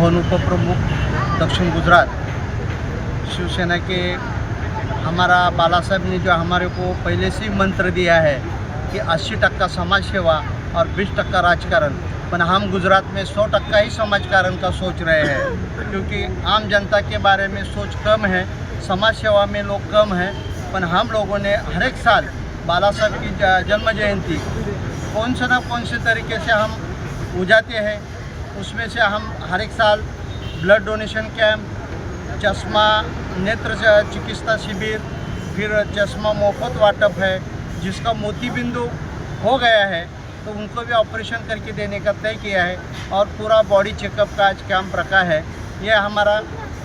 Zone उपप्रमुख दक्षिण गुजरात, शिवसेना के हमारा बाला साहब ने जो हमारे को पहले से ही मंत्र दिया है कि 80 टक्का समाज सेवा और 20 टक्का राजकारण, पर हम गुजरात में 100 टक्का ही समाजकारण का सोच रहे हैं। क्योंकि आम जनता के बारे में सोच कम है, समाज सेवा में लोग कम हैं, पर हम लोगों ने हर एक साल बाला साहब की जन्म जयंती, कौन से ना कौन से तरीके से हम उजाते हैं उसमें से हम हर एक साल ब्लड डोनेशन कैंप चश्मा, नेत्र चिकित्सा शिविर, फिर चश्मा मुफ़्त वाटप है, जिसका मोती बिंदु हो गया है तो उनको भी ऑपरेशन करके देने का तय किया है और पूरा बॉडी चेकअप का आज कैंप रखा है। यह हमारा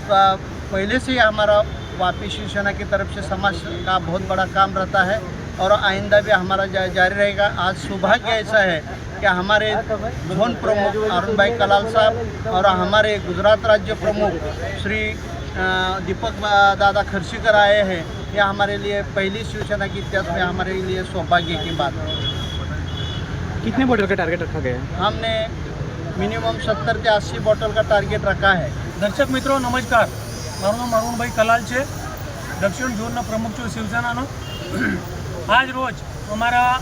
पहले से ही हमारा वापी शिवसेना की तरफ़ से समाज का बहुत बड़ा काम रहता है। और आइंदा भी हमारा जा, जारी रहेगा आज सौभाग्य ऐसा है कि हमारे जोन प्रमुख अरुण भाई कलाल साहब और हमारे गुजरात राज्य प्रमुख श्री अ, दीपक बा- दादा खर्शीकर आए हैं यह हमारे लिए पहली शिवसेना की इतिहास में हमारे लिए सौभाग्य की बात है कितने बॉटल का टारगेट रखा गया है हमने मिनिमम सत्तर से अस्सी बोतल का टारगेट रखा है દર્શક મિત્રો નમસ્કાર મારું નામ અરુણભાઈ કલાલ છે દક્ષિણ ઝોનના પ્રમુખ છું શિવસેનાનો આજ રોજ અમારા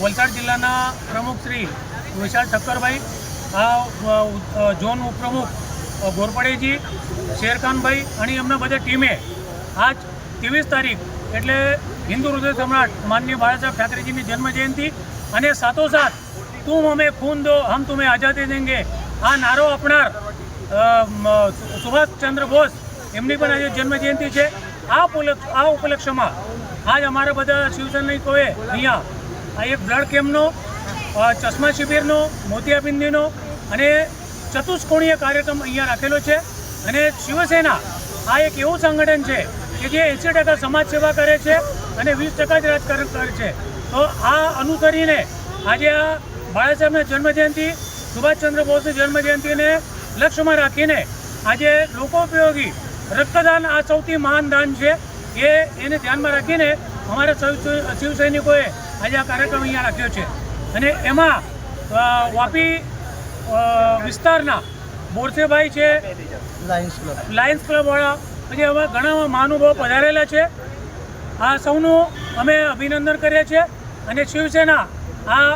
વલસાડ જિલ્લાના પ્રમુખ શ્રી વિશાલ ઠક્કરભાઈ, આ ઝોન ઉપપ્રમુખ ગોરપડેજી, શેરખાનભાઈ અને એમના બધા ટીમે આજ ત્રેવીસ તારીખ એટલે હિન્દુ હૃદય સમ્રાટ માનનીય બાળાસાહેબ ઠાકરેજીની જન્મ જયંતિ અને સાથોસાથ તું હમે ખૂન દો, હમ તુમે આઝાદી દેંગે. આ નારો આપનાર સુભાષચંદ્ર બોઝ એમની પણ આજે જન્મ જયંતિ છે. આ આ ઉપલક્ષ્યમાં આજ અમારા બધા શિવસૈનિકોએ અહીંયા આ એક બ્લડ કેમ્પનો ચશ્મા શિબિરનો, મોતિયાબિંદીનો અને ચતુષ્કોણીય કાર્યક્રમ અહીંયા રાખેલો છે. અને શિવસેના આ એક એવું સંગઠન છે કે જે એંસી ટકા સમાજ સેવા કરે છે અને વીસ ટકા જ રાજકારણ કરે છે. તો આ અનુસરીને આજે આ બાળાસાહેબના જન્મજયંતિ, સુભાષચંદ્ર બોઝની જન્મજયંતિને લક્ષ્યમાં રાખીને આજે લોકોપયોગી રક્તદાન આ સૌથી મહાન દાન છે. એ એને ધ્યાનમાં રાખીને અમારા શિવસૈનિકોએ આજે આ કાર્યક્રમ અહીંયા રાખ્યો છે. અને એમાં વાપી વિસ્તારના બોરસેભાઈ છે લાયન્સ ક્લબ. લાયન્સ ક્લબવાળા પછી એવા ઘણા મહાનુભાવો પધારેલા છે. આ સૌનું અમે અભિનંદન કરીએ છીએ. અને શિવસેના આ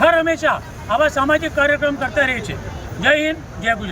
હર હંમેશા આવા સામાજિક કાર્યક્રમ કરતા રહે છે. જય હિન્દ જય ગુજરાત.